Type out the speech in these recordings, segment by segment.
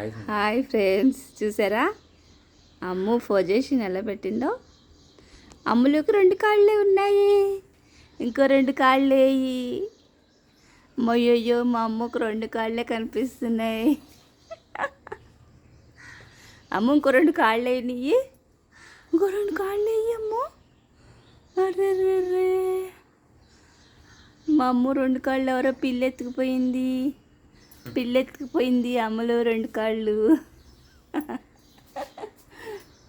Hi friends చూసారా? అమ్ము ఫోజేషన్ ఎలా పెట్టిందో? అమ్ములకు రెండు కాళ్ళే ఉన్నాయి. ఇంకో రెండు కాళ్ళు వేయి మొయ్యో మా అమ్మకు రెండు కాళ్ళే కనిపిస్తున్నాయి. అమ్మ ఇంకో రెండు కాళ్ళు నీయి. ఇంకో రెండు కాళ్ళేయి అమ్ము. అర్రెర్రెర్రే. మా అమ్మ రెండు కాళ్ళు ఎవరో పిల్లెత్తుకుపోయింది. ఎత్తుకుపోయింది పిల్ల ఎత్తుకుపోయింది అమ్మలో రెండు కాళ్ళు.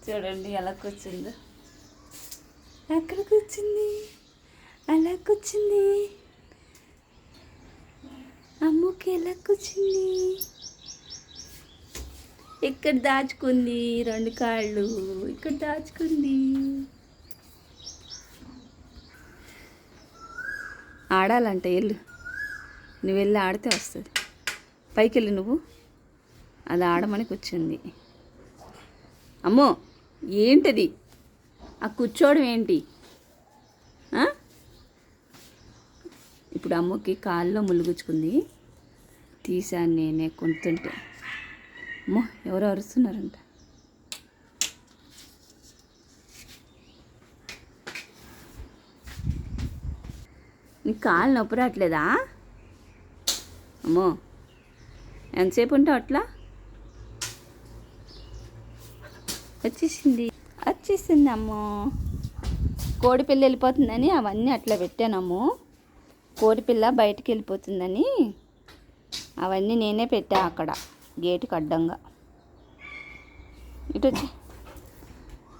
చూడండి ఎలా కూర్చుందో. ఎక్కడ కూర్చుంది. అలా కూర్చుంది. అమ్మకి ఎలా కూర్చుంది. ఇక్కడ దాచుకుంది రెండు కాళ్ళు. ఇక్కడ దాచుకుంది. ఆడాలంట వెళ్ళు. నువ్వు వెళ్ళి ఆడితే వస్తుంది. పైకి వెళ్ళి నువ్వు. అది ఆడమని కూర్చుంది. అమ్మో ఏంటది? ఆ కూర్చోవడం ఏంటి? ఇప్పుడు అమ్మకి కాల్లో ములుగుచ్చుకుంది. తీసాను నేనే కొంటుంటే అమ్మో ఎవరు అరుస్తున్నారంట. నీకు కాలు నొప్పి రావట్లేదా? అమ్మో ఎంతసేపు ఉంటావు అట్లా? వచ్చేసింది. వచ్చేసింది అమ్మో. కోడిపిల్ల వెళ్ళిపోతుందని అవన్నీ అట్లా పెట్టానమ్ము కోడిపిల్ల బయటికి వెళ్ళిపోతుందని అవన్నీ నేనే పెట్టా అక్కడ గేటుకి అడ్డంగా. ఇటు వచ్చి.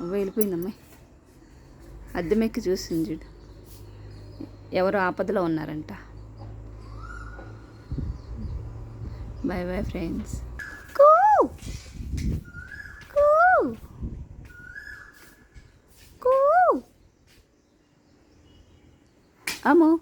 వెళ్ళిపోయిందమ్మాయి అద్దెమెక్కి చూసింది చూడు. ఎవరు ఆపదలో ఉన్నారంట. Bye bye, friends. Go, go, go. Amo.